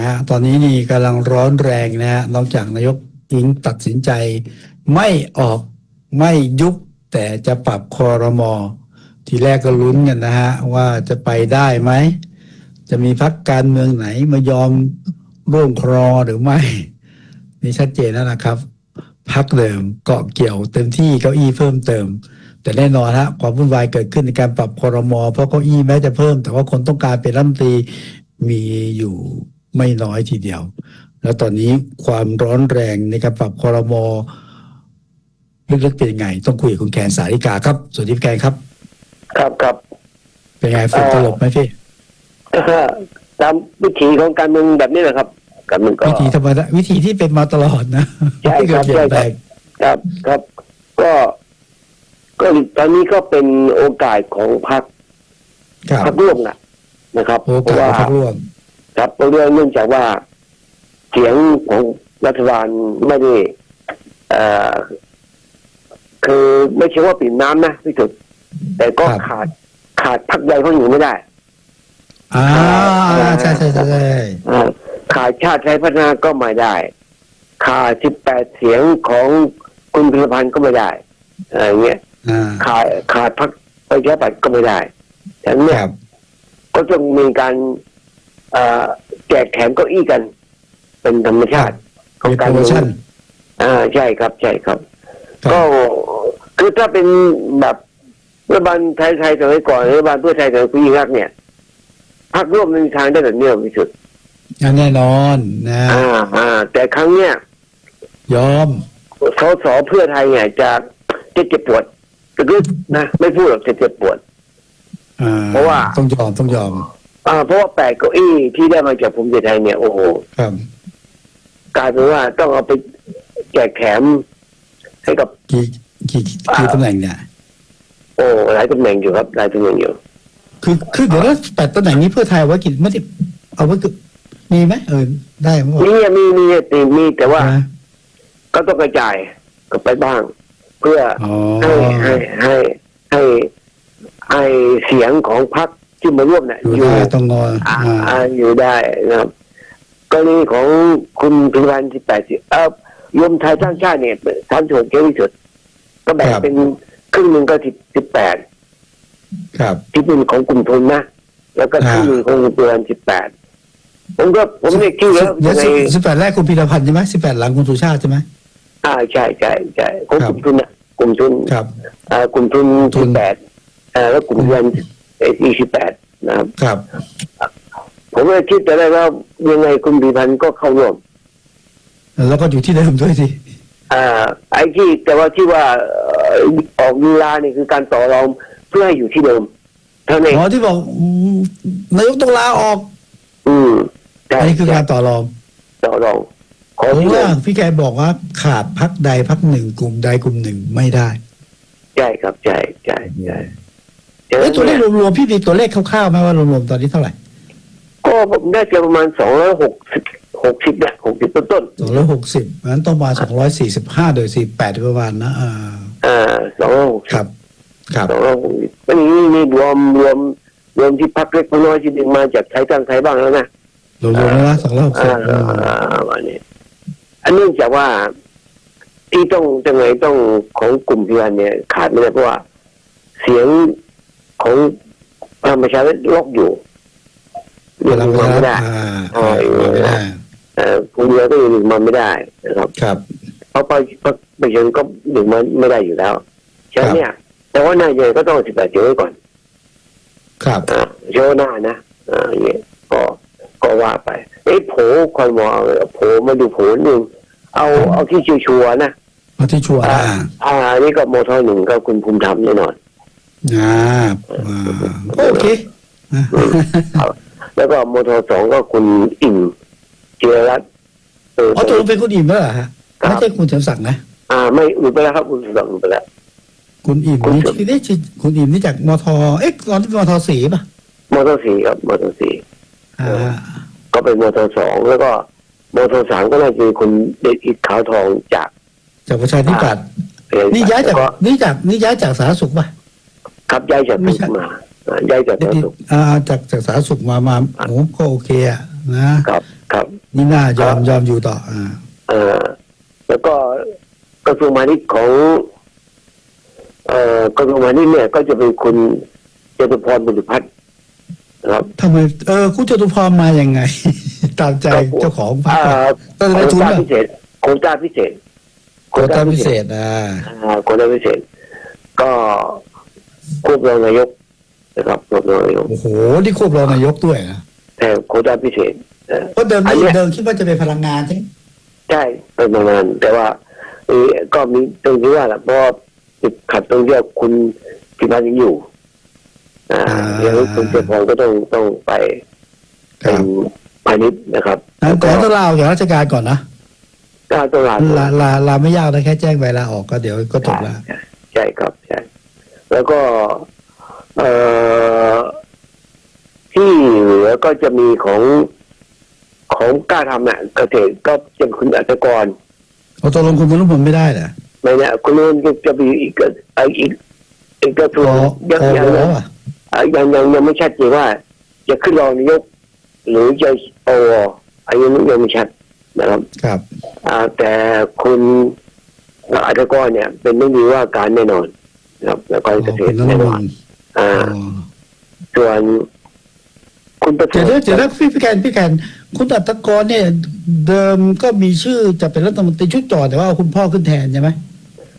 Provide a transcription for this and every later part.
นะฮะตอนนี้นี่กำลังร้อนแรงนะฮะนอกจากนายกอิงตัดสินใจ ไม่ออกไม่ยุบแต่จะปรับคอรมอทีแรกก็ลุ้นกันนะฮะว่าจะไปได้ไหม จะมีพักการเมืองไหนมายอมร่วมครอหรือไม่ นี่ชัดเจนแล้วนะครับพักเดิมเกาะเกี่ยวเต็มที่เก้าอี้เพิ่มเติม แต่แน่นอนฮะความวุ่นวายเกิดขึ้นในการปรับคอรมอเพราะเก้าอี้แม้จะเพิ่ม แต่ว่าคนต้องการเป็นรัฐมนตรีมีอยู่ ไม่น้อยทีเดียว แล้วตอนนี้ความร้อนแรงในการปรับคอรมอลึกๆเป็นยังไง ต้องคุยกับคุณแคนสาริกาครับสวัสดีพี่แคนครับ ครับครับเป็นไงฝุ่นตลบไหมพี่ก็ตามวิถีของการเมืองแบบนี้แหละครับ การเมืองก็วิธีธรรมดาวิธีที่เป็นมาตลอดนะใช่ครับไม่เคยเปลี่ยนแปลงครับครับ ก็ก็ตอนนี้ก็เป็นโอกาสของพรรคครับพรรคร่วมนะนะครับโอเพราะกาสว่าพักร่วม ครับเพราะเรื่องเนื่องจากว่าเสียงของรัฐบาลไม่ได้เอ่อคือไม่ใช่ว่าปิ่มน้ำนะพี่สุด แต่ก็ขาดขาดพรรคใหญ่เขาอยู่ไม่ได้อ่าใช่ใช่ใช่ใช่อ่าขาดชาติไทยพัฒนาก็ไม่ได้ ขาด18เสียงของคุณพิรพันธ์ก็ไม่ได้อะไรเงี้ยอ่าขาดขาดพรรคประชาธิปัตย์ก็ไม่ได้ฉะนั้นคเนี่ยรับก็ต้องมีการเอ่อ แจกแถมเก้าอี้กัน เป็นธรรมชาติของเป็นกาโปรรโมเมืชั่อนงอ่าใช่ครับใช่ครับครัก็บคือถ้าเป็นแบบรัฐบาลไทยไทยสมัยก่อนรัฐบาลเพื่อไทยสมัยคุณยิ่งรักษณ์เนี่ยพรรคร่วมไม่มีทางได้แบบนี้หรอกพี่สุดแน่นอนนะอ่าอ่าแต่ครั้งเนี้ยยอมสสเพื่อไทยเนี่ยจะจะเจ็บปวดก็คือนะไม่พูดหรอกจะเจ็บปวดอ่าเพราะว่าต้องยอมต้องยอม อ่าเพราะว่าแปดเก้าอี้ที่ได้มาจากภูมิใจไทยเนี่ยโอ้โหครับกลายเป็นว่าต้องเอาไปแจกแถมให้กับกี่กี่กี่ตำแหน่งเนี่ยโอ้หลายตำแหน่งอยู่ครับหลายตำแหน่งอยู่ คือคือเดี๋ยวแล้วแปดตำแหน่งนี้เพื่อไทยเอาไว้กี่ไม่ได้เอาไว้คือมีไหมเออได้ไหมมีอะมีมีมีมีแต่ว่านะก็ต้องกระจายก็ไปบ้าง เพื่ออ๋อให้ให้ให้ให้ให้เสียงของพรรค ที่มาร่วมเนี่ยอยู่อยู่ได้ต้องนอนอ่าอ่าอ่าอยู่ได้นะครับกรณีของคุณพิพันธ์สิบแปดสิเออรวมไทยสร้างชาติเนี่ยทำส่วนเยอะที่สุด ก็แบ่งเป็นครึ่งหนึ่งก็สิบสิบแปดครับที่เป็นของกลุ่มทุนนะแล้วก็ครึ่งหนึ่งของคุณพิพันธ์สิบแปดผมก็ผมเรียกชื่อแล้วเดี๋ยวในสิบแปดแรกคุณพีรพันธ์ใช่ไหมสิบแปดหลังคุณสุชาติใช่ไหมอ่าใช่ใช่ใช่ของครักบลุ่มทุนนะกลุ่มทุนครับอ่ากลุ่มทุนทุสินบแปดอ่าแล้วกลุ่มพิพัน ธ์อีสิบแปดนะครับ ครับ ผมก็คิดแต่แรกว่ายังไงคุณพิพันธ์ก็เข้าร่วม แล้วก็อยู่ที่เดิมด้วยสิอ่า ไอ้ที่แต่ว่าที่ว่าเอ่อออกลีลาเนี่ยคือการต่อรองเพื่อให้อยู่ที่เดิมเท่านั้นเองหมอที่บอกอืมนายกต้องลาออก อืมใช่อันนี้คือใช่การต่อรอง ต่อรองขอเพราะที่เดิว่ามพี่แกบอกว่าขาดพักใดพักหนึ่งกลุ่มใดกลุ่มหนึ่งไม่ได้ ใช่ครับใช่ใช่ใช่ เอ้ยตัวเลขนี่ยรวมๆพี่มีตัวเลขคร่าวๆไหมว่ารวมๆตอนนี้เท่าไหร่ก็ผมได้เจอประมาณสองร้อยหกสิบหกสิบเนี่ยหกสิบต้นต้นสองร้อยหกสิบนั้นต้องมาสองร้อยสี่สิบห้าโดยสี่แปดประมาณนะอ่าๆอ่าสองร้อยหกครับ ครับสองร้อยหกสิบอันนี้นี่รวมรวมรวมที่พักเล็กพักน้อยที่ดึงมาจากไทยตั้งไทยบ้างแล้วนะรวมๆแล้วนะสองร้อยหกสิบอ่าวันนี้ อันเนื่องจากว่าที่ต้องจังไงต้องของกลุ่มพิวันเนี่ย ขาดไม่ได้เพราะว่า เสียง ของพลังประชารัฐล็อกอยู่เรียกพลังมันประชาไม่รัฐได้อ่าอ่าไม่ได้เอ่อคุณเดียวก็ยังดึงมันไม่ได้นะครับ ครับเพราะพรรคประชาชนก็ดึงมันไม่ได้อยู่แล้วฉะนั้นเนี่ย แต่ว่านายใหญ่ก็ต้องสิบแปดเสียงไว้ก่อน ครับอ่าโชว์หน้านะอ่าอย่างเงี้ยก็ก็ว่าไปไอ้ยโผคอยมองเอาโผมาดูโผหนึ่งเอาเอาที่ชัวร์ๆนะเอาที่ชัวร์อ่าอ่า อ่านี่ก็โมทอหนึ่งก็คุณภูมิธรรมแน่นอน อ่าอ่าโอเคนะแล้วก็โมทอสองก็คุณอิ่มเจรรัตน์เอออ๋อตัวลงเป็นคุณอิ่มแล้วเหรอฮะครับไม่ใช่คุณเฉลิมศักดิ์นะอ่า ไม่อุดไปแล้วครับ คุณสุดอุดไปแล้วคุณอิ่มคุณนี่เฉลิมที่ได้ชื่อคุณอิ่มนี่จากมทเอ๊ะตอนที่เป็นมทสี่ป่ะโมทอสี่ครับโมทอสี่อ่าก็เป็นโมทอสองแล้วก็โมทอสามก็น่าจะเป็นคุณเด็กอิดขาวทองจาก จากประชาธิปัตย์เรีนนี่ย้ายจากแล้วนี่จากนี่ย้ายจากสาธารณสุขป่ะ ครับย้ายจากไม่ทุกใช่มาอ่าย้ายจากนี่สาธารณสุขอ่าจากจากสาธารณสุขมามาโอ้ก็โอเคอะนะครับครับนี่น่ายอมยอมอยู่ต่ออ่าเอ่อแล้วก็กระทรวงพาณิชย์ของเอ่อกระทรวงพาณิชย์เนี่ย ก็จะเป็นคุณจตุพรบุริพัฒน์นะครับทำไมเออคุณจตุพรมายังไง ตามใจเจ้าของพรรคอ่าก็โคได้ทุนต้าเหรอพิเศษโควต้าพิเศษโควต้าพิเศษอ่าอ่าโควต้าพิเศษ ก็ ควบรองนายกนะครับควบรองนายกโอ้โหนี่ควบรองนายกด้วยนะแต่โควต้าพิเศษเอ่อเพราะเดิมอันนี่เนี้ยเดิมคิดว่าจะเป็นพลังงานใช่ไหมใช่เป็นประมาณแต่ว่าเอ่อก็มีตรงที่ว่าแหละเพราะว่าติดขัดตรงที่ว่าคุณพิพัฒน์ยังอยู่ อ่าอย่างนี้คุณเจพรก็ต้องต้องไปคเป็รันบพาณิชย์นะครับงั้นแต่ต้องลาออกจากราชการก่อนนะก็ต้องลาลาลาลาไม่ยากนะแค่แจ้งใบลาออกก็เดี๋ยวก็จบละใช่ใช่ครับใช่ แล้วก็เอ่อที่เหลือก็จะมีของของกล้าทำน่ะเกษตรก็จะคุณอัตกรเอาตกลงคุณมนุษย์ผมไม่ได้เหรอไม่เนี่ยคุณนุ่นก็จะมีอีกกระเอ่ออีกอีกกระทรพวงอยังพอยังแล้วอะเอ่อยังยังยังไม่ชัดเจนว่า จะขึ้นรองนายกหรือจะโออันนี้ยังไม่ชัดนะครับครับอ่าแต่คุณอัตกรเนี่ย เป็นไม่มีว่าการแน่นอนนะ ครับ แล้วก็อ๋อเกษคุตณรนแน่รนมอนนอ่าอ๋อส่วนคุณประเสริเดี๋ยวฐนะเดี๋ยวนะพี่พี่แกนพี่แกนคุณอัตกรเนี่ย เดิมก็มีชื่อจะเป็นรัฐมนตรีชุดจอแต่ว่าเอาคุณพ่อขึ้นแทนใช่ไหม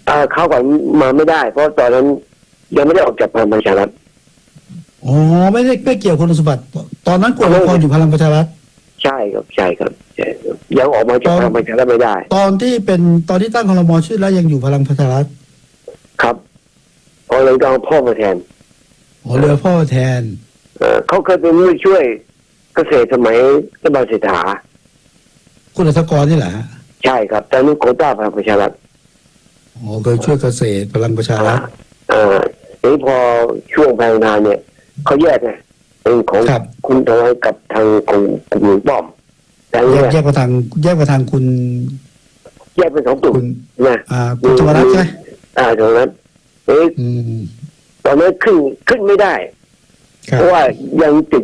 อ่าเข้าก่อนมาไม่ได้ เพราะตอนนั้นยังไม่ได้ออกจากพลังประชารัฐอ๋อไม่ได้ไม่เกี่ยวคุณสมบัติ ตอนนั้นคุณอัตกรอยู่พลังประชารัฐใช่ครับใช่ครับใช่ครับยังออกมาจากพลังประชารัฐไม่ได้ ตอนที่เป็นตอนที่ตั้งครมชื่อแล้วยังอยู่พลังประชารัฐครับ ก็เลยต้องเอาพ่อมาแทนอ๋อเรือพ่อแทนเอ่อเขาเคยเป็นผู้ช่วยเกษตรสมัยรัฐบาลเศรษฐาคุณอัตกรนี่แหละฮะใช่ครับตอนนี้โควต้าพลังประชารัฐอ๋อเคยช่วยเกษตรพลังประชารัฐอ่าทีนี้พอช่วงพลังงานเนี่ยเขาแยกไงเป็นของครับคุณทวายกับทางของกลุ่มหลวงป้อมแต่แยเนี่กยแยกมาทางแยกมาทางคุณ แยกเป็นสองกลุ่มคุณนะอ่าคุณธรรมรัฐใช่ไหมอ่าตรงนั้ นเอ๊ะอืม ตอนนั้นขึ้นขึ้นไม่ได้ ครัเพบราะว่ายังติด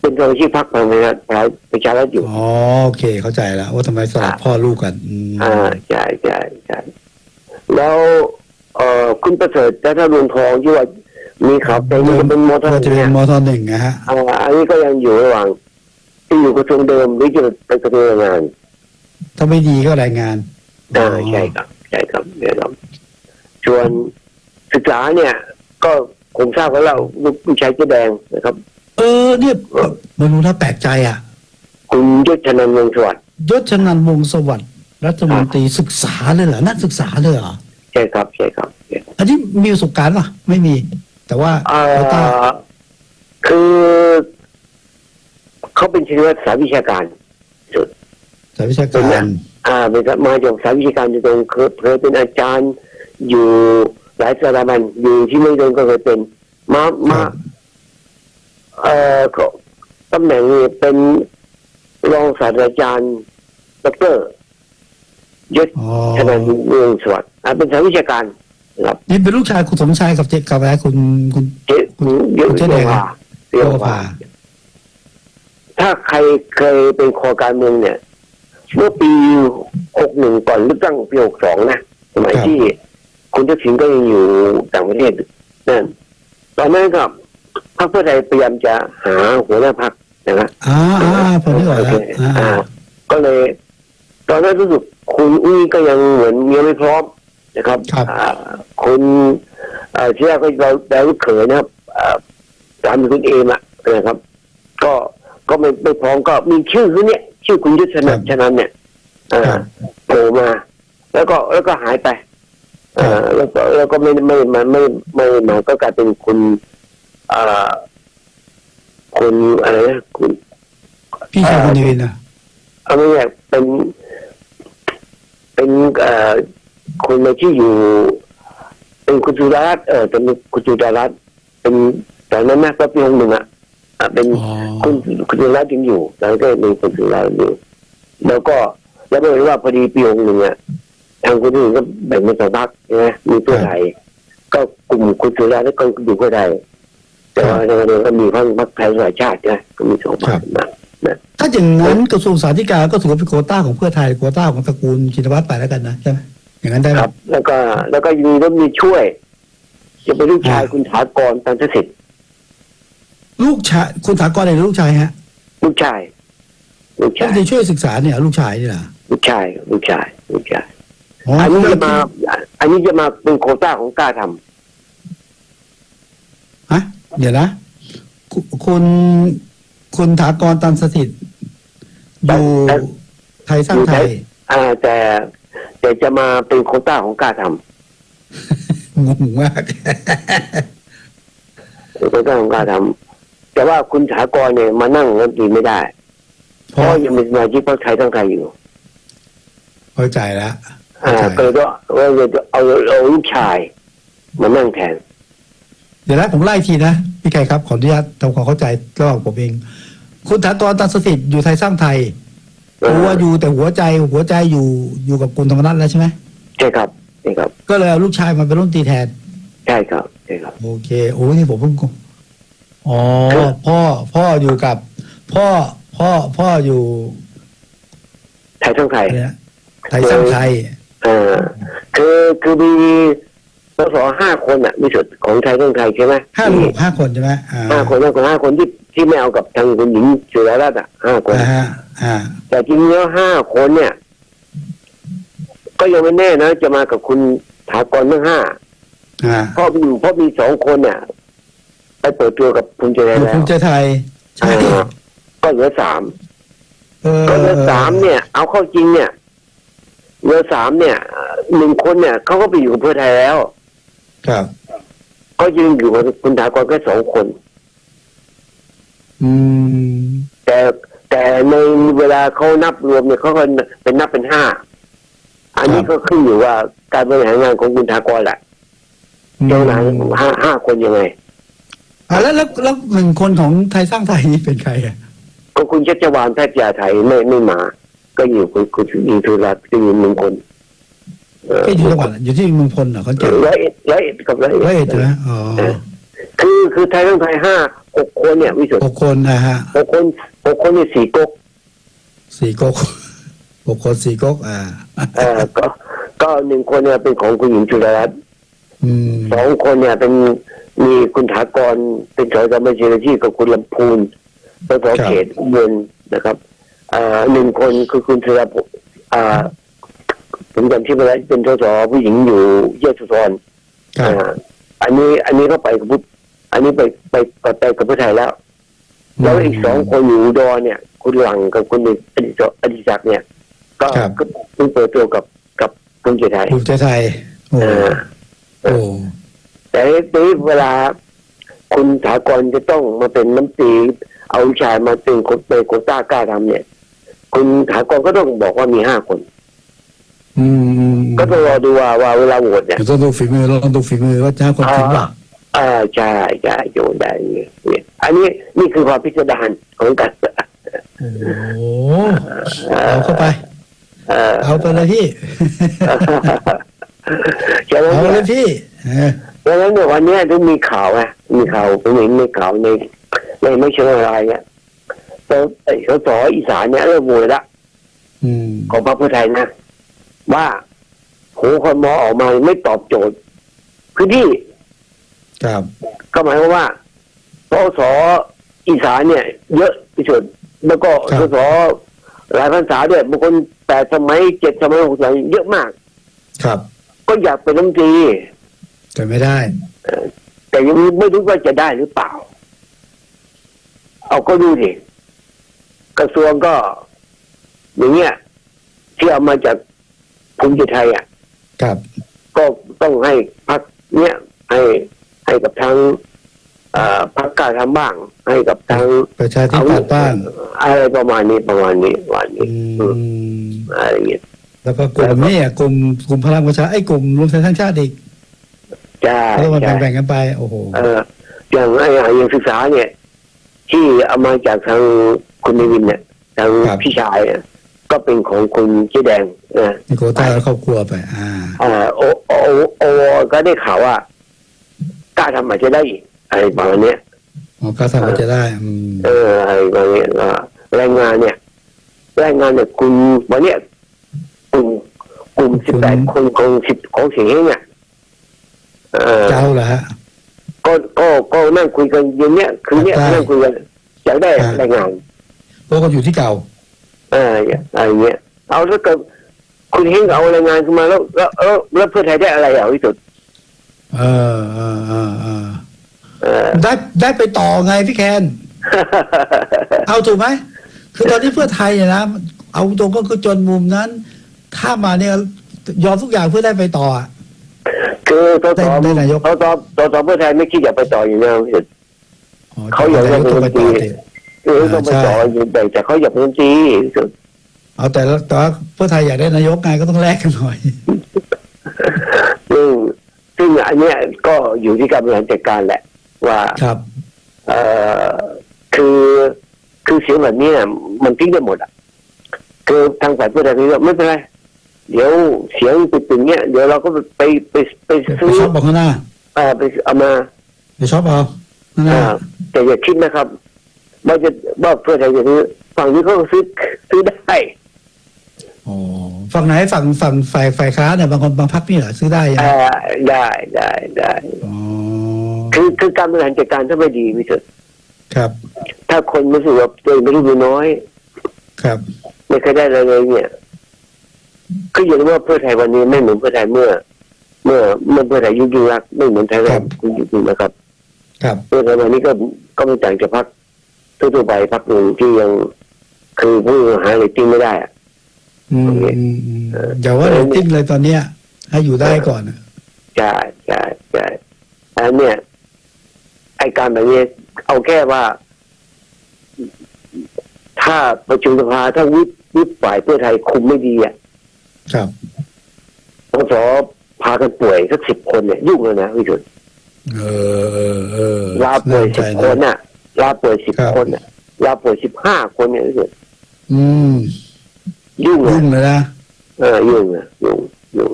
เป็นสมาชิกพรรคพลังประชารัฐประชารัฐอยู่ อ๋อโอเค เข้าใจแล้วว่าทำไมสลับพ่อลูกกันอืมอ่าใช่ใช่ใช่แล้วเอ่อคุณประเสริฐแต่ถ้ารวงทองที่ว่ามีข่าวแต่นี่จะเป็นมอเตอก็ร์จะเป็เนี่นยมทหนึ่งนะฮะอ่าอันนี้ก็ยังอยู่ระหว่างที่อยู่กระทรวงเดิมหรือจะไปกระทรวงแรงงานถ้าไม่ดีก็รายงานอ่าใช่ครับใช่ครับใช่ครับส่วน ศึกษาเนี่ยก็คงทราบกันแล้วลูกผู้ชายเจ๊แดงนะครับ เออเนี่ยไม่รู้นะแปลกใจอะ คุณยศชนันท์วงศ์สวัสดิ์ยศชนันท์วงศ์สวัสดิ์รัฐมนตรีศึกษาเลยเหรอนักศึกษาเลยเหรอใช่ครับใช่ครับใช่ครับอันนี้มีประสบการณ์ป่ะไม่มี แต่ว่าเอ่โควต้าอคือเขาเป็นชีวสายวิชาการสายวิชาการ อ่าเป็นมาจากสายวิชาการโดยตรงเคยเคยเป็นอาจารย์อยู่ หลายสถาบันอยู่ที่ไม่โดนก็เคยเป็น มามาครับเอ่อก็ตำแหน่งนี้เป็นรองศาสตราจารย์ดอกเตอรยศอ๋อชนันท์เมืองสวัสดิ์อ่าเป็นสายวิชาการนะครับนี่เป็นลูกชายคุณสมชายกับเจ๊กับอะไรคุณคุณเจ๊เยอะเจ๊เยแดอะงกว่าเยโยอะกว่าภาถ้าใครเคยเป็นคอการเมืองเนี่ย เมื่อปีหกหนึ่งก่อนเลือกตั้งปีหกสองนะสมัยที่ คุณทักษิณก็ยังอยู่ต่างประเทศนั่นตอนนั้นก็พรรคเพื่อไทยพยายามจะหาหัวหน้าพรรคนะครับอ่าอ่าผมนึกออกแล้วโเคอ่าอ่าก็เลย ตอนนั้นรู้สึกคุณอุ้ยก็ยังเหมือนยังไม่พร้อมนะครับครับอ่าคุณเอ่อที่แรกก็เราแต่ลูกเขยนะครับอ่าสามีคุณเอมอะนะครับ ก็ก็ไม่ไม่พร้อมก็มีชื่อคนเนี้ยชื่อคุณยุทธนันท์ฉะนั้นเนี่ยเอ่อครับโผล่มา แล้วก็แล้วก็หายไปเอ่อ แล้วก็แล้วก็ไม่ไม่ไมาไม่ไม่มาก็กลายเป็นคุณอ่อคุณอะไรนะคุณพี่ชายคุณนิวินะเอาไม่ใช่เป็นเป็นเอ่อคนมาที่อยู่ เป็นคุณจุฬารัตน์เออเป็นคุณจุฬารัตน์เป็นตอนนั้นนะก็ปีหกหนึ่งอะอะเป็นคุณคุณจุฬารัตน์ยังอยู่แล้วก็เป็นคุณจุฬารัตน์อยู่ แล้วก็แล้วก็เห็นว่าพอดีปีหกหนึ่งอะ ทางคุณอื่นก็แบ่งเป็นสองพรรคใช่ไหมมีเพื่อไทยก็กลุ่มคุณจุฬารัตน์ก็อยู่เพื่อไทยแต่ว่าในขณะเดียวกันก็มีพรรคพรรคไทยสายชาติใช่ไหมก็มีสองพรรคนะนะถ้าอย่างนั้นกระทรวงสาธารณสุขก็ถือว่าเป็นโควต้าของเพื่อไทยโควต้าของตระกูลชินวัตรไปแล้วกันนะใช่ไหมอย่างนั้นได้ไหมครับ แล้วก็แล้วก็มีรถมีช่วย จะเป็นลูกชายอ่าคุณถากรตันทสิทธิ์ลูกชายคุณถากรเนี่ยลูกชายฮะ ลูกชายลูกก็ชายจะช่วยศึกษาเนี่ย ลูกชายนี่นะลูกชาย ลูกชาย ลูกชาย อ๋ออัอันนี้จะมา อันนี้จะมาเป็นโควต้าของกล้าทำฮะเดี๋ยวนะคุคุณคุณถากรตันสถิตย์อยู่ไทยสร้างไทยอ่า แต่แต่จะมาเป็นโควต้าของกล้าทงงมากำเป็นโควต้าของกล้าทำแต่ว่าคุณถากรเนี่ยมานั่งรัฐมนตรีไม่ได้ เพเพราะราะยังเป็นสมาชิกพรรคไทยทั้งไทยอยู่ เข้าใจแล้วอ่าเข้าใจ ก็เลยว่าจะเอาเอาลูกชายมานั่งแทน เดี๋ยวนะผมไล่อีกทีนะพี่ไก่ครับ ขออนุญาตทำความเข้าใจระหว่างผมเอง คุณถากรตันสถิตย์อยู่ไทยสร้างไทยอ่าหัวอยู่แต่หัวใจหัวใจอยู่อยู่กับคุณธรรมนัฐแล้วใช่ไหมใช่ครับใช่ครับ ก็เลยเอาลูกชายมาเป็นรุ่นตรีแทนใช่ครับใช่ครับโอเคโอ้นี่ผมเพิ่งอ๋อพ่อพ่ออยู่กับ พ่อพ่อพ่ออยู่ ไทยทั้งไทยอะไรนะไทยสร้างไทย เออคือคือมีสสห้าคนอะมีส่วนของไทยทั้งไทยใช่ไหมห้าลูกห้าคนใช่ไหมอ่าห้าคนห้าคนห้าคนที่ที่ไม่เอากับทางคุณหญิงสุดารัตน์อะห้าคนอ่าฮะอ่า แต่จริงๆแล้วห้าคนเนี่ย ก็ยังไม่แน่นะจะมากับคุณถากรทั้งห้าอ่าเพราะมีเพราะมีสองคนเนี่ยไปเปิดตัวกับคุณเจริญอยู่แล้ภูวมิใจไทยใช่อ่าก็เหลือสามเออก็เหลือสามเนี่ย เอาเข้าจริงเนี่ย เหลือสามเนี่ยหนึ่งคนเนี่ยเขาก็ไปอยู่กับเพื่อไทยแล้ว ครับ ก็ยืนอยู่กับคุณถากรแค่สองคน อืม แต่แต่ในเวลาเขานับรวมเนี่ยเขาก็เป็นนับเป็นห้าอันนี้ก็ขึ้นอยู่ว่าการบริหารงานของคุณถากรแหละจะบริหารห้าห้าคนยังไงอ่าแล้วแล้วแล้วหนึ่งคนของไทยสร้างไทยนี่เป็นใครอะก็คุณชัชวานแพทยาไทยไม่ไม่มา ก็อยู่คุณคุณอินทุรัตน์ก็อยู่หนึ่งคนเอ่อก็อยู่จังหวัดอยู่ที่เมืองพลเหรอเขาเจ็บร้อยเอ็ดร้อยเอ็ดกับร้อยร้อยเอ็เอ็ดดนะอ๋อคือคือไทยทั้งไทยห้าหกคนเนี่ยมีส่วนหกคนนะฮะหกคนหกคนนี่สี่ก๊กสี่ก๊กหกคนสี่ก๊กอ่าเอ่อก็ก็หนึ่งคนเนี่ยเป็นของคุณหญิงจุฬารัตน์อืมสองคนเนี่ยเป็นมีคุณถากรเป็นสสบัญชีรายชื่อกับคุณลำพูนสสเขตอุบลนะครับเอ่อ หนึ่งคนคือคุณธราพอ่าผมจำชื่อไม่ได้เป็นสสผู้หญิงอยู่เยสุธรครับอ่าอันนี้ อันนี้ก็ไปกับพุทธอันนี้ไปไปไปไปกับผู้ไทยแล้ว แล้วอีกสองคนอยู่อุดรเนี่ย คุณหลังกับคุณอดิศรอดิศักดิ์เนี่ย ก็ครับก็เพิ่งเปิดตัวกับกับคุณเจไทยภูมิใจไทยโอ้เออโอ้แต่ทีนี้เวลาคุณถากรจะต้องมาเป็นน้ำตรีเอาลูกชายมาเป็นคนเป็นโควต้ากล้าทำเนี่ย คุณถากรก็ต้องบอกว่ามีห้าคน อืมก็ต้องรอดูว่าว่าเวลาโหวตเนี่ยเดี๋ยวต้องดูฝีมือเราต้องดูฝีมือว่าจะให้คนจริงเปล่าอ่าใช่ใช่โยนได้เนี่ยเนี่ยอันนี้นี่คือความพิสดารของการโอ้โหเอาเข้าไป เอ่อเอาไปเลยพี่ฉะนั้นเอาเนี่เลยยพี่เออฉะนั้นเนี่ยวันเนี้ยถึงมีข่าวไงมีข่าวผมเห็นในข่าวในในไม่เชิงอะไรเนี่ย สไอ้สสอีสานเนี่ยเริ่มโวยละของพรรคเพื่อไทยนะ ว่าโหคนมอออกมาไม่ตอบโจทย์พื้นที่ครับก็หมายความว่าสสอีสานเนี่ย เยอะที่สุดแล้วก็สสหลายภาษาด้วยบางคนแปดสมัยเจ็ดสมัยหกสมัยเยอะมาก ครับ ก็อยากเป็นรัฐมนตรีแต่ไม่ได้ แต่ยังไม่รู้ว่าจะได้หรือเปล่า เอาก็ดูดิ กระทรวงก็ อย่างเงี้ยที่เอามาจากภูมิใจไทยอะครับ ก็ต้องให้พักเนี้ยให้ให้กับทางเอ่อพักกล้ารทำบ้าง ให้กับทางประชาธิปัตย์บ้างอะไรประมาณนี้ประมาณนี้ประมาณนี้อืมอะไรอย่างเงี้ยแล้วก็กลุ่มนี้อะกลุ่มกลุ่มพลังประชาไอ้กลุ่มรวมไทยสร้างชาติอีกใช่แล้วมันใช่แบ่งๆกันไป โอ้โหเอออย่างไอ้อย่างศึกษาเนี่ย ที่เอามาจากทาง คุณนิวินเนี่ยทางครับ พี่ชายเนี่ยก็เป็นของคุณเจ๊แดงนะมีโควต้าแล้วครอบครัวไป อ่า อ่าโอโอโอก็ได้ข่าวว่ากล้าทำอาจจะได้อีกอะไรประมาณเนี้ย อ๋อก็ทำก็จะได้อืมเอออะไรประมาณเนี้ยก็แรงงานเนี่ย แรงงานเนี่ยกลุ่มวันเนี้ยกลุ่มกลุ่มสิบแปดคนของสิบของเสียงเนี่ยเออเจ้าเหรอฮะ ก็ก็ก็นั่งคุยกันเย็นเนี้ยคืนเนี้ยได้นั่งคุยกันอยากได้อ่าแรงงาน พวกก็อยู่ที่เก่าเอออะไรเงี้ยเอาแล้วก็คุณเฮงเอาแรงงานขึ้นมาแล้วแล้ว แล้วแล้วเพื่อไทยได้อะไรอะวิสุทธ์เออเออเออเออเออได้ได้ไปต่อไงพี่แคน เอาถูกไหม คือตอนนี้เพื่อไทยเนี่ยนะ เอาตรงก็คือจนมุมนั้น ถ้ามาเนี่ยยอมทุกอย่างเพื่อได้ไปต่ออะคือสสได้ได้นายกสสสสเพื่อไทยไม่คิดอยากไปต่ออยู่แล้ววิสุทธ์เขาอยากได้ต้องไปต่อเป็นสิ คือต้องไปใช่ต่ออยู่แต่แต่เขาอยากเป็นรัฐมนตรีวิสุทธ์เอาแต่ละแต่ว่าเพื่อไทยอยากได้นายกไงก็ต้องแลกกันหน่อยซึ่งซึ่งอันเนี้ยก็อยู่ที่การบริหารจัดการแหละ ว่าครับ เอ่อคือคือเสียงแบบนี้น่ะมันทิ้งได้หมดอะคือทางฝ่ายเพื่อไทยก็ไม่เป็นไรเดี๋ยวเสียงติดๆเนี้ยเดี๋ยวเราก็ไปไปไปไปไปซื้อช็อปบอกข้างหน้าเอ่าไปเอามาไปช็อปเอาข้างหน้าอ่าแต่อย่าคิดนะครับ ว่าจะว่าเพื่อไทยจะซื้อฝั่งนี้เขาก็ซื้อซื้อได้อ๋อฝั่งไหนฝั่งฝั่งฝ่ายฝ่ายค้านเนี่ยบางคนบางพักนี่เหรอซื้อได้ยังอ่าได้ได้ได้อ๋อคือคือการบริหารจัดการถ้าไม่ดีมิสุดครับ ถ้าคนรู้สึกว่าตัวเองไม่รู้น้อย ครับ ไม่เคยได้อะไรเลยเนี่ยคืออย่างว่าเพื่อไทยวันนี้ไม่เหมือนเพื่อไทยเมื่อ เมื่อเมื่อเพื่อไทยยุคยิ่งรักษณ์ไม่เหมือนไทยแลนด์คุณยุคนี้นะครับ ครับเพื่อไทยวันนี้ก็ก็ไม่ต่างจากพรรค ทั่วๆไปพรรคหนึ่งที่ยังคือผู้หาเรตติ้งไม่ได้อะอืมอืมอืมอย่าว่าเรตติ้งเลยตอนเนี้ย ให้อยู่ได้ก่อนอะใช่ใช่ใช่อันเนี้ยไอการแบบนี้เอาแค่ว่า ถ้าประชุมสภาถ้าวิปวิปฝ่ายเพื่อไทยคุมไม่ดีอะครับสสพากันป่วยสักสิบคนเนี่ยยุ่งเลยนะพี่ชุนเออเออเออลาป่วยน่สิบใจคนนะน่ะ ลาป่วยสิบครับคนน่ะลาป่วยสิบห้าคนเนี่ยพี่ชุนอืมยุ่งเลยุ่ยงเลยนะเออยุ่งอะยุ่งยุ่ง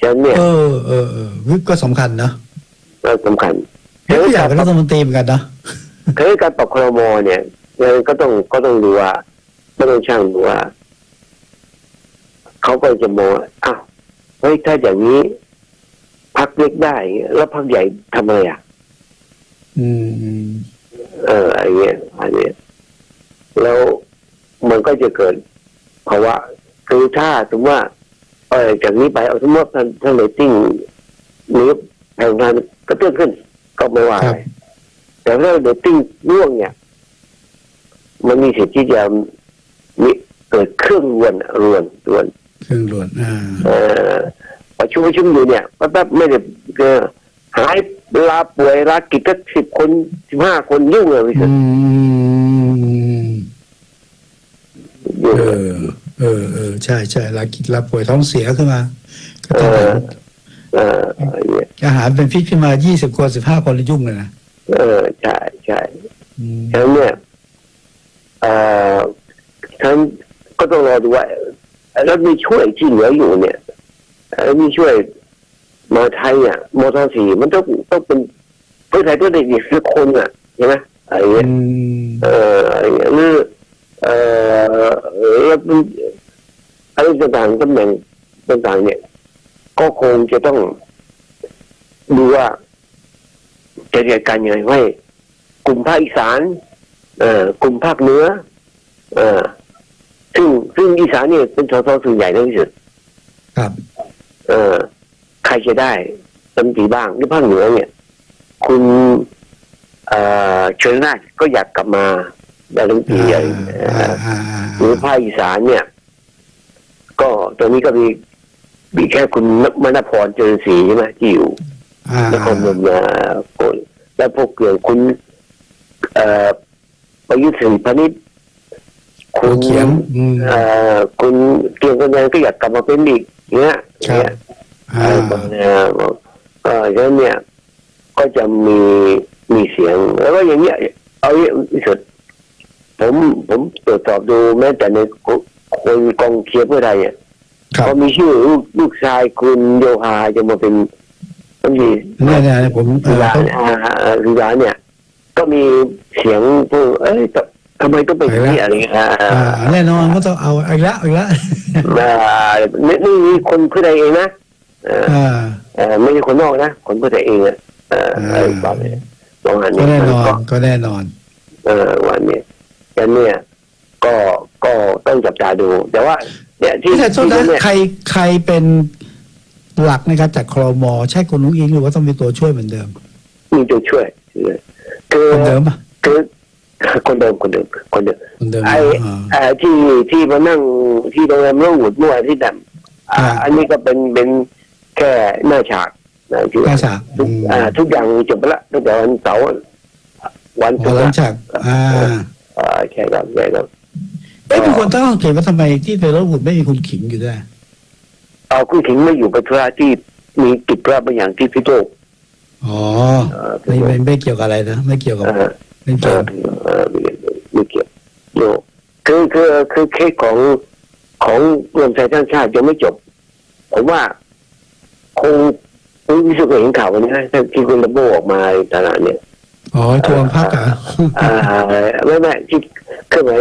ฉะนั้นเนี่ยเออเออเออวิปก็สำคัญนะเราสำคัญวิปก็อยากเป็นรัฐมนตรีเหมือนกันนะเคยการปรับครมเนี่ยเออก็ต้องก็ต้องดูว่าก็ต้องช่างดูว่าเขาก็จะมองว่าอ้าวเฮ้ยถ้าอย่างนี้พักเล็กได้อย่างเงี้ยแล้วพักใหญ่ทำอะไรอะอืมอืม เอออะไรเงี้ยอันเนี้ยแล้วมันก็จะเกิดภาวะคือถ้าสมมติว่าเออจากนี้ไปเอาสมมติว่าท่านท่านเรตติ้งนี้แผงงานก็เตื้นขึ้น ก็ไม่ว่าคอะรับไรแต่ถ้าเรตติ้งร่วงเนี่ย มันมีสิทธิ์ที่จะมีเกิดเครื่องรวนอะรวนรวนเครื่องด่วนอ่าเออประชุมประชุมอยู่เนี่ยแป๊บๆไม่ได้เออหาย ลาป่วยลากิจก็สิบคนสิบห้าคนยุ่งเลยพี่สุอืดมยุ่งเอเลยอเออเออใช่ใช่ลากิจลาป่วยท้องเสียขึ้นมาก็เอต้องอเอออะไรเงี้ยอาหารเป็นพิษขึ้นมายี่สิบคนสิบห้าคนเลยยุ่งเลยนะเออใช่ใช่อืมฉะนั้นเนี่ยเอ่อฉะนั้นก็ต้องรอดูว่าแล้วมีช่วยที่เหลืออยู่เนี่ยแล้วมีช่วย มาไทยอะมทสี่มันต้องต้องเป็นเพื่อไทยเพื่อเด็กอีกสักคนอะใช่ไหมอะไรเงี้ยอืมเอ่ออะไรเงี้ยหรือเอ่อแล้วมันอะไรต่างๆตำแหน่งต่างๆเนี่ย ก็คงจะต้องดูว่าจะจัดการยังไงให้กลุ่มภาคอีสาน เอ่อกลุ่มภาคเหนือเอ่อซึ่งซึ่งอีสานเนี่ยเป็นสสส่วนใหญ่ที่สุดครับ เอ่อ ใครจะได้ตำตีบ้างหรือภาคเหนือเนี่ย คุณเอ่อเชิญนาถก็อยากกลับมาได้ตำตีอ่าใหญ่อ่าอ่าอ่าหรือภาคอีสานเนี่ย ก็ตอนนี้ก็มีมีแค่คุณมณพรเจริญศรีใช่ไหมที่อยู่อ่านครพนมนะคนแล้วพวกเกี่ยวคุณเอ่อประยุทธ์สิริพนิษฐ์คุคุณณเขียนอืมเอ่อคุณเกียงกันยันก็อยากกลับมาเป็นอีกเนี้ยครับเนี้ย อ่าอะไรประมาณเนี้ยก็ฉะนั้นเนี่ย ก็จะมีมีเสียง แล้วก็อย่างเงี้ยเอาอย่างที่สุดผมผมตรวจสอบดูแม้แต่ในคนกองเชียร์เพื่อไทยอะครับเขามีชื่อลูกลูกชายคุณโยฮาจะมาเป็นมันมีเนี่ยเนี่ยผมเอสุอราเขาอ่าสุราเนี่ย ก็มีเสียงผู้เอ้ยตทำไมต้องเป็นอย่างนี้อะไรเงี้ยอ่าอ่าแน่นอนก็ต้องเอาอีกแล้วอีกแล้วอ่านี่นี่มีคนเพื่อไทยเองนะเอออ่าเออ ไม่ใช่คนนอกนะ คนเพื่อไทยเองอะเอออ่าอะไรแบบนี้ประมาณก็นี้แน่นอนก็ก็แน่นอน เออวันนี้ยันเนี่ยก็ก็ต้องจับตาดู แต่ว่า เนี่ยที่ที่แต่สุดที่นะเนี่ยใครใครเป็นหลักในการจัดครมใช่คุณนุ้งอิงหรือว่าต้องมีตัวช่วยเหมือนเดิม มีตัวช่วยคือคนเดิมปะคือคนเดิมคนเดิมคนเดิมคนเดิมไอ้อ่าเอ่อที่ที่มานั่งที่โรงแรมเรื่องหวุดเมื่อวานที่ดำอ่าอ่าอันนี้ก็เป็นเป็น แค่หน้าฉากนะที่หน้าฉากทุกอืมอ่า ทุกอย่างจบไปแล้วตั้งแต่วันเสาร์วันพศุอกร์หลังอะจากอ่าอ่าใช่ครับใช่ครับเอ๊ะมีคนตั้งข้อสังเกตว่าทำไมที่เฟรบุตไม่มีคุณขิงอยู่ด้วยเอาคุณขิงไม่อยู่ไปธุระที่มีติดธุระบางอย่างที่พี่โตอ๋อเอ่อไม่ไม่ไม่เกี่ยวกับอะไรนะไม่เกี่ยวกับเอ่อเรื่องเอเกี่ยวอเออไม่ไม่เกี่ยวโยคือคือคือเคสของของรวมไทยสร้างชาติยังไม่จบ ผมว่า คงคุณวิสุทธิ์ก็เห็นข่าววันนี้นะที่คุณระโบออกมาในตลาดเนี่ยอ๋อทวงพักอะอ่าไม่ไม่ที่เครื่องหมาย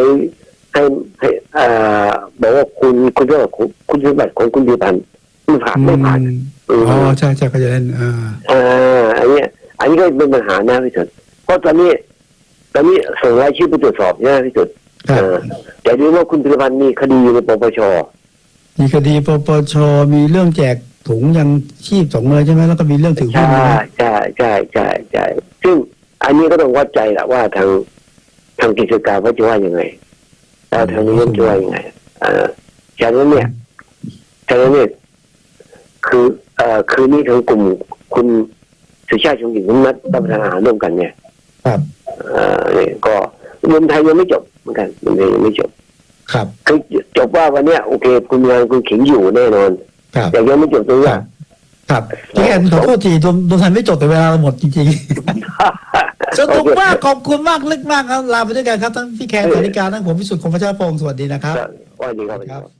ให้ให้อ่าบอกว่าคุณคุณเรื่องของคุณสมบัติของคุณดิพันธ์ไม่ผ่านไม่ผ่านอืมอ๋อใช่ใช่ก็จะเล่นอ่าอ่าอันเนี้ย อันนี้ก็เป็นปัญหานะพี่สุดเพราะตอนนี้ตอนนี้ส่งรายชื่อไปตรวจสอบใช่ไหมพี่สุดครับเออแต่ดูว่าคุณพิรพันธ์มีคดีอยู่ในปปชมีคดีปปชมีเรื่องแจก ถุงยังชีพสองเลยใช่ไหมแล้วก็มีเรื่องถือหุ้ใช่นด้วยนะใช่ใช่ใช่ใช่ซึ่งอันนี้ก็ต้องวัดใจแหละว่าทางทางกิจการเขาจะว่ายังไงแล้วทางนี้จะว่ายังไงเอ่าฉะนั้นเนี่ยฉะนั้นเนี่ยคือเอ่อคืนนี้ทางกลุ่มคุณสุชาติชมกลิ่นคุณนัดรับประทานอาหารร่วมกันเนี่ย ครับเอ่อเนี่ยก็เมืองไทยยังไม่จบเหมือนกันเมืองไทยยังไม่จบ ครับ คือจบว่าวันเนี้ยโอเค คุณงานคุณขิงอยู่แน่นอน ครับแต่ยังไม่จบตรงคนี้รับครับพี่แอนขอโทษทีโดนโดนทันไม่จบแต่เวลาเราหมดจริงๆสนุกมากขอบคุณมากลึกมากครับลาไปด้วยกันครับทั้งพี่แคนสาริกาทั้งผมพิสุทธิ์คมพระเจ้าพงศ์สวัสดีนะครับว่าดีครับครับ